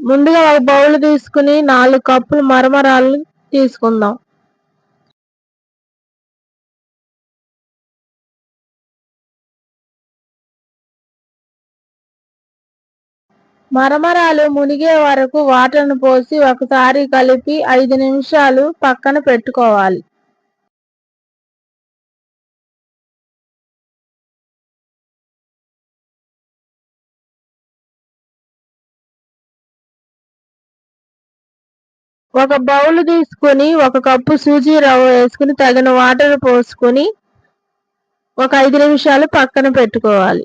ముందుగా ఒక బౌల్ తీసుకుని నాలుగు కప్పులు మరమరాలు తీసుకుందాం. మరమరాలు మునిగే వరకు వాటర్ను పోసి ఒకసారి కలిపి ఐదు నిమిషాలు పక్కన పెట్టుకోవాలి. ఒక బౌల్ తీసుకుని ఒక కప్పు సూజీ రవ్వ వేసుకుని తగిన వాటర్ పోసుకొని ఒక ఐదు నిమిషాలు పక్కన పెట్టుకోవాలి.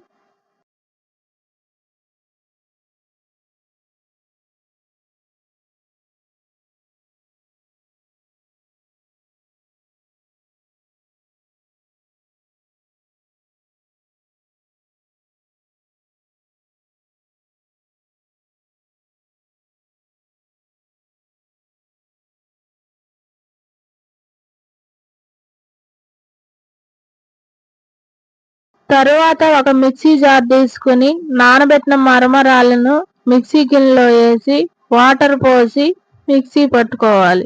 తరువాత ఒక మిక్సీ జార్ తీసుకుని నానబెట్టిన మరమరాలను మిక్సీ గిన్నెలో వేసి వాటర్ పోసి మిక్సీ పట్టుకోవాలి.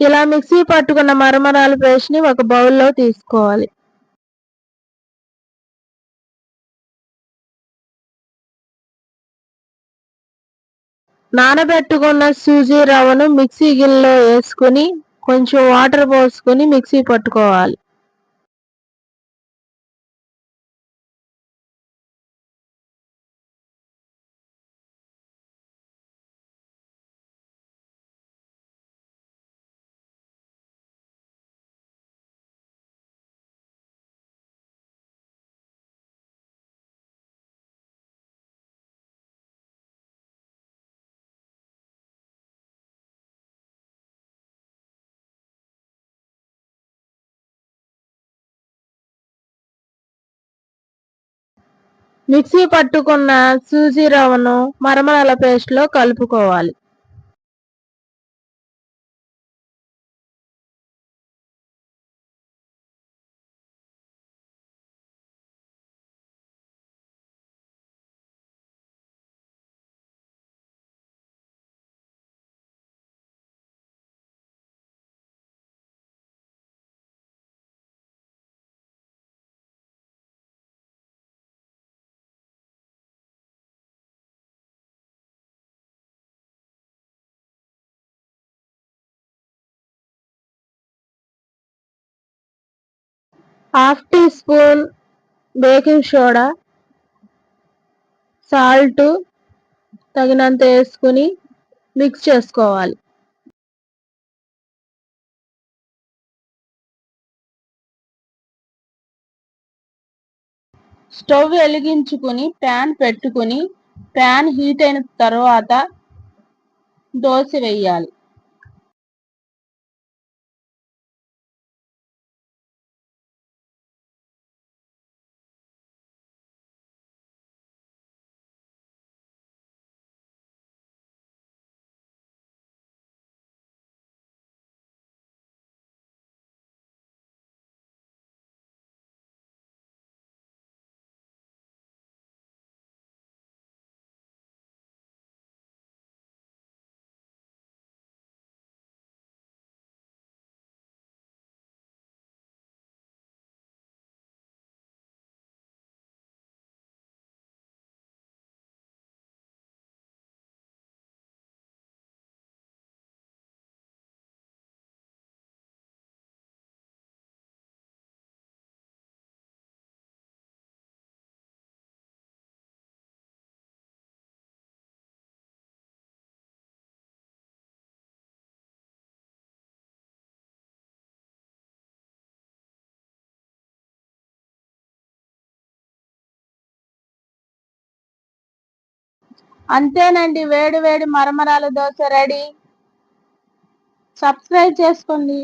ఇలా మిక్సీ పట్టుకున్న మరమరాల పేస్ట్ని ఒక బౌల్లో తీసుకోవాలి. నానబెట్టుకున్న సూజీ రవ్వను మిక్సీ గిన్నెలో వేసుకుని కొంచెం వాటర్ పోసుకొని మిక్సీ పట్టుకోవాలి. మిక్సీ పట్టుకున్న సూజీ రవ్వను మరమరాల పేస్ట్లో కలుపుకోవాలి. Half teaspoon baking soda salt తగినంత వేసుకుని మిక్స్ చేసుకోవాలి. స్టవ్ వెలిగించుకుని ప్యాన్ పెట్టుకుని ప్యాన్ హీట్ అయిన తర్వాత దోశ వేయాలి. అంతేనండి వేడి వేడి మరమరాలు దోశ రెడీ. సబ్స్క్రైబ్ చేసుకోండి.